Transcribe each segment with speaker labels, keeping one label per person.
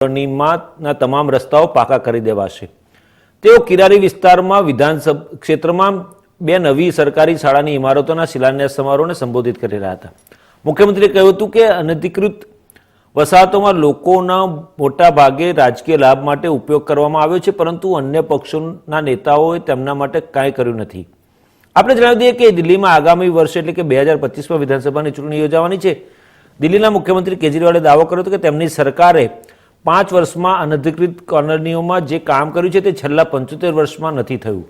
Speaker 1: કોલોનીમાંના તમામ રસ્તાઓ પાકા કરી દેવાશે. તેઓ કિરારી વિસ્તારમાં વિધાનસભા ક્ષેત્રમાં બે નવી સરકારી શાળાની ઇમારતોના શિલાન્યાસ સમારોહને સંબોધિત કરી રહ્યા હતા. મુખ્યમંત્રીએ કહ્યું હતું કે અનધિકૃત વસાહતોમાં લોકોના મોટા ભાગે રાજકીય લાભ માટે ઉપયોગ કરવામાં આવ્યો છે, પરંતુ અન્ય પક્ષોના નેતાઓએ તેમના માટે કાંઈ કર્યું નથી. આપણે જણાવી દઈએ કે દિલ્હીમાં આગામી વર્ષે એટલે કે બે હજાર પચીસમાં વિધાનસભાની ચૂંટણી યોજાવાની છે. દિલ્હીના મુખ્યમંત્રી કેજરીવાલે દાવો કર્યો હતો કે તેમની સરકારે પાંચ વર્ષમાં અનધિકૃત કોલોનીઓમાં જે કામ કર્યું છે તે છેલ્લા પંચોતેર વર્ષમાં નથી થયું.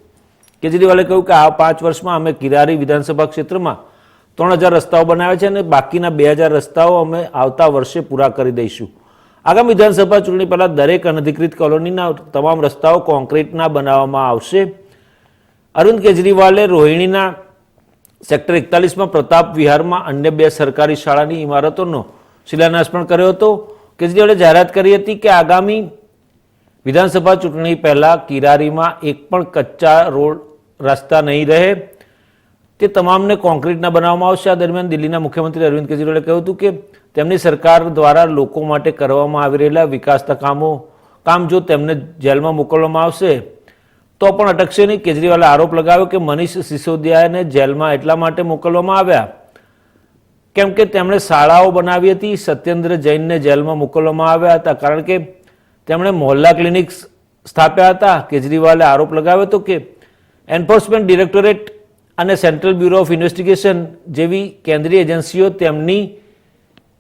Speaker 1: કેજરીવાલે કહ્યું કે આ પાંચ વર્ષમાં અમે કિરારી વિધાનસભા ક્ષેત્રમાં ત્રણ હજાર રસ્તાઓ બનાવ્યા છે અને બાકીના બે હજાર રસ્તાઓ અમે આવતા વર્ષે પૂરા કરી દઈશું. આગામી વિધાનસભા ચૂંટણી પહેલાં દરેક અનધિકૃત કોલોનીના તમામ રસ્તાઓ કોન્ક્રીટના બનાવવામાં આવશે. અરવિંદ કેજરીવાલે રોહિણીના સેક્ટર એકતાલીસમાં પ્રતાપ વિહારમાં અન્ય બે સરકારી શાળાની ઇમારતોનો શિલાન્યાસ પણ કર્યો હતો. કેજરીવાલે જાહેરાત કરી હતી કે આગામી વિધાનસભા ચૂંટણી પહેલાં કિરારીમાં એક પણ કચ્ચા રોડ રસ્તા નહીં રહે. તે તમામને કોન્ક્રીટના બનાવવામાં આવશે. આ દરમિયાન દિલ્હીના મુખ્યમંત્રી અરવિંદ કેજરીવાલે કહ્યું હતું કે તેમની સરકાર દ્વારા લોકો માટે કરવામાં આવી રહેલા વિકાસના કામો, કામ જો તેમને જેલમાં મોકલવામાં આવશે, તો પણ અટકશે નહીં. કેજરીવાલે આરોપ લગાવ્યો કે મનીષ સિસોદિયાને જેલમાં એટલા માટે મોકલવામાં આવ્યા. કેમ કે તેમણે શાળાઓ બનાવી હતી, સત્યેન્દ્ર જૈનને જેલમાં મોકલવામાં આવ્યા હતા. કારણ કે તેમણે મોહલ્લા ક્લિનિક્સ સ્થાપ્યા હતા. કેજરીવાલે આરોપ લગાવ્યો હતો કે એન્ફોર્સમેન્ટ ડિરેક્ટોરેટ અને સેન્ટ્રલ બ્યુરો ઓફ ઇન્વેસ્ટિગેશન જેવી કેન્દ્રીય એજન્સીઓ તેમની,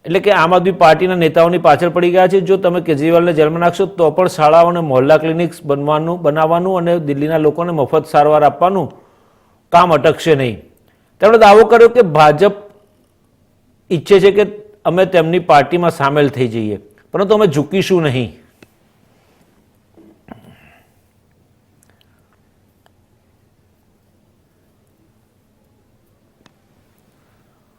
Speaker 1: એટલે કે આમ આદમી પાર્ટીના નેતાઓની પાછળ પડી ગયા છે. જો તમે કેજરીવાલને જેલમાં નાખશો, તો પણ શાળાઓ અને મોહલ્લા ક્લિનિક્સ બનવાનું, બનાવવાનું અને દિલ્હીના લોકોને મફત સારવાર આપવાનું કામ અટકશે નહીં. તેમણે દાવો કર્યો કે ભાજપ ઈચ્છે છે કે અમે તેમની પાર્ટીમાં સામેલ થઈ જઈએ. પરંતુ અમે ઝૂકીશું નહીં.